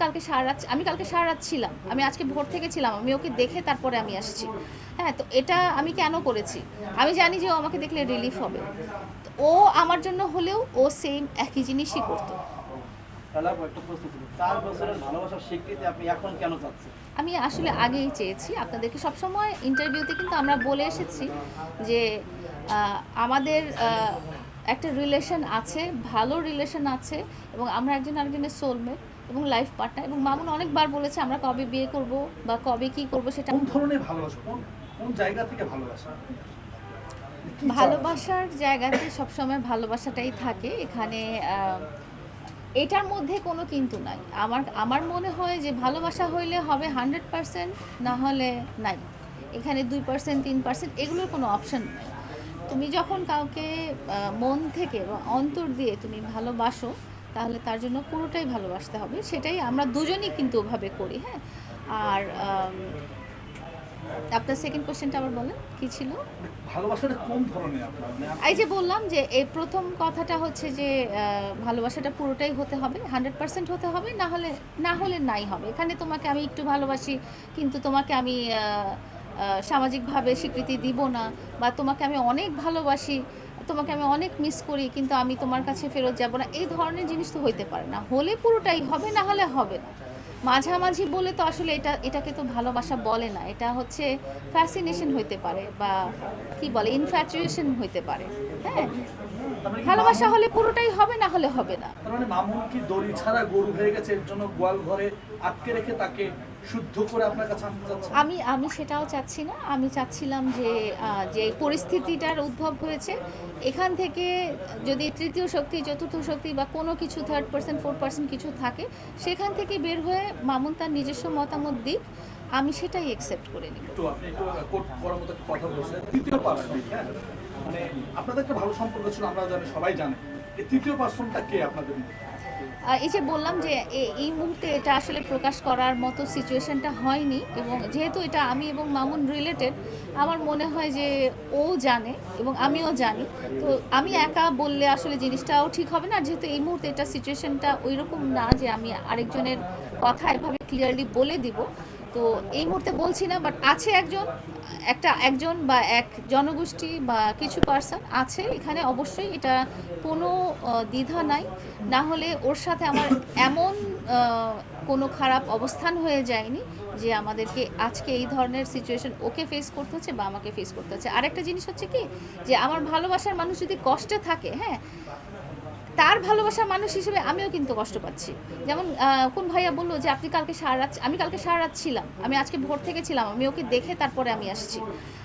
কালকে সারা রাত আমি কালকে সারা রাত ছিলাম। আমি আজকে ভোর থেকে ছিলাম। আমি ওকে দেখে তারপরে আমি আসছি। হ্যাঁ তো এটা আমি কেন করেছি? আমি জানি যে ও আমাকে দেখলে রিলিফ হবে। ও আমার জন্য হলেও ও সেম একই জিনিসই করতো। আমি আসলে আগেই চেয়েছি আপনাদেরকে সবসময় ইন্টারভিউতে কিন্তু আমরা বলে এসেছি যে আমাদের একটা রিলেশন আছে ভালো রিলেশন আছে এবং আমরা একজন আরেকজনের সোলমেট এবং লাইফ পার্টনার এবং মামুন অনেকবার বলেছে আমরা কবে বিয়ে করব বা কবে কি করব সেটা কোন ধরনের ভালোবাসা? কোন কোন জায়গা থেকে ভালোবাসা? ভালোবাসার জায়গাতে সবসময় ভালোবাসাটাই থাকে। এখানে এটার মধ্যে কোনো কিন্তু নাই। আমার আমার মনে হয় যে ভালোবাসা হইলে হবে হান্ড্রেড পার্সেন্ট না হলে নাই। এখানে দুই পার্সেন্ট তিন পার্সেন্ট এগুলোর কোনো অপশন নেই। তুমি যখন কাউকে মন থেকে বা অন্তর দিয়ে তুমি ভালোবাসো তাহলে তার জন্য পুরোটাই ভালোবাসতে হবে সেটাই আমরা দুজনই কিন্তু ওভাবে করি হ্যাঁ? আর আপনার সেকেন্ড কোশ্চেনটা আবার বলেন কি ছিল? ভালোবাসাটা কোন ধরনের আপনার? মানে এই যে বললাম যে এই প্রথম কথাটা হচ্ছে যে ভালোবাসাটা পুরোটাই হতে হবে হান্ড্রেড পার্সেন্ট হতে হবে না হলে না হলে নাই হবে। এখানে তোমাকে আমি একটু ভালোবাসি কিন্তু তোমাকে আমি সামাজিকভাবে স্বীকৃতি দিব না বা তোমাকে আমি অনেক ভালোবাসি তোমাকে আমি অনেক মিস করি, কিন্তু আমি তোমার কাছে ফেরত যাব না। এই ধরনের জিনিস তো হইতে পারে না। হলে পুরোটাই হবে, না হলে হবে না। মাঝামাঝি বলে তো আসলে এটা, এটাকে তো ভালোবাসা বলে না। এটা হচ্ছে ফ্যাসিনেশন হইতে পারে বা কি বলে ইনফ্যাচুয়েশন হইতে পারে। হ্যাঁ? ভালোবাসা হলে পুরোটাই হবে, না হলে হবে না। মানে মামুন কি দড়ি ছাড়া গরু হয়ে গেছে, এর জন্য গোয়াল ঘরে আটকে রেখে তাকে শুদ্ধ করে আপনার কাছে আনতে চাচ্ছেন? আমি আমি সেটাও চাচ্ছি না। আমি চাচ্ছিলাম যে যে পরিস্থিতিটার উদ্ভব হয়েছে এখান থেকে যদি তৃতীয় শক্তি চতুর্থ শক্তি বা কোনো কিছু থার্ড পার্সেন্ট ফোর্থ পার্সেন্ট কিছু থাকে সেখান থেকে বের হয়ে মামুন তার নিজস্ব মতামত দিক আমি সেটাই অ্যাকসেপ্ট করে নিই একটু আপনি একটু কোট করার মতো কথা বলছেন। তৃতীয় পার্সন হ্যাঁ? মানে আপনাদের একটা ভালো সম্পর্ক ছিল আমরা জানি সবাই জানে। এই তৃতীয় পার্সনটা কে আপনাদের মধ্যে? এই যে বললাম যে এই মুহূর্তে এটা আসলে প্রকাশ করার মতো সিচুয়েশনটা হয়নি এবং যেহেতু এটা আমি এবং মামুন রিলেটেড আমার মনে হয় যে ও জানে এবং আমিও জানি। তো আমি একা বললে আসলে জিনিসটাও ঠিক হবে না। যেহেতু এই মুহূর্তে এটা সিচুয়েশনটা ওই রকম না যে আমি আরেকজনের কথা এভাবে ক্লিয়ারলি বলে দিব তো এই মুহূর্তে বলছি না বাট আছে একজন, একটা একজন বা এক জনগোষ্ঠী বা কিছু পার্সন আছে এখানে, অবশ্যই এটা কোনো দ্বিধা নাই। না হলে ওর সাথে আমার এমন কোনো খারাপ অবস্থান হয়ে যায়নি যে আমাদেরকে আজকে এই ধরনের সিচুয়েশন ওকে ফেস করতে হচ্ছে বা আমাকে ফেস করতে হচ্ছে। আরেকটা জিনিস হচ্ছে কি, যে আমার ভালোবাসার মানুষ যদি কষ্টে থাকে হ্যাঁ তার ভালোবাসার মানুষ হিসেবে আমিও কিন্তু কষ্ট পাচ্ছি। যেমন কোন ভাইয়া বলল যে আপনি কালকে সারা রাত আমি কালকে সারা রাত ছিলাম। আমি আজকে ভোর থেকে ছিলাম। আমি ওকে দেখে তারপরে আমি আসছি।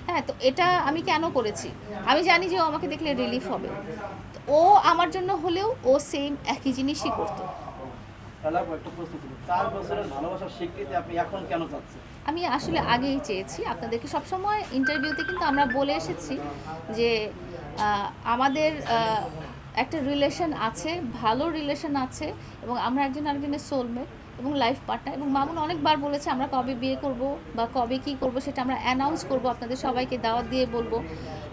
হ্যাঁ তো এটা আমি কেন করেছি? আমি জানি যে ও আমাকে দেখলে রিলিফ হবে। ও আমার জন্য হলেও ও সেম একই জিনিসই করতো। আমি আসলে আগেই চেয়েছি আপনাদেরকে সবসময় ইন্টারভিউতে কিন্তু আমরা বলে এসেছি যে আমাদের একটা রিলেশন আছে, ভালো রিলেশন আছে এবং আমরা একজন আরেকজনের সোলমেট এবং লাইফ পার্টনার এবং মামুন অনেকবার বলেছে আমরা কবে বিয়ে করব বা কবে কি করব সেটা আমরা অ্যানাউন্স করব আপনাদের সবাইকে, দাওয়াত দিয়ে বলব।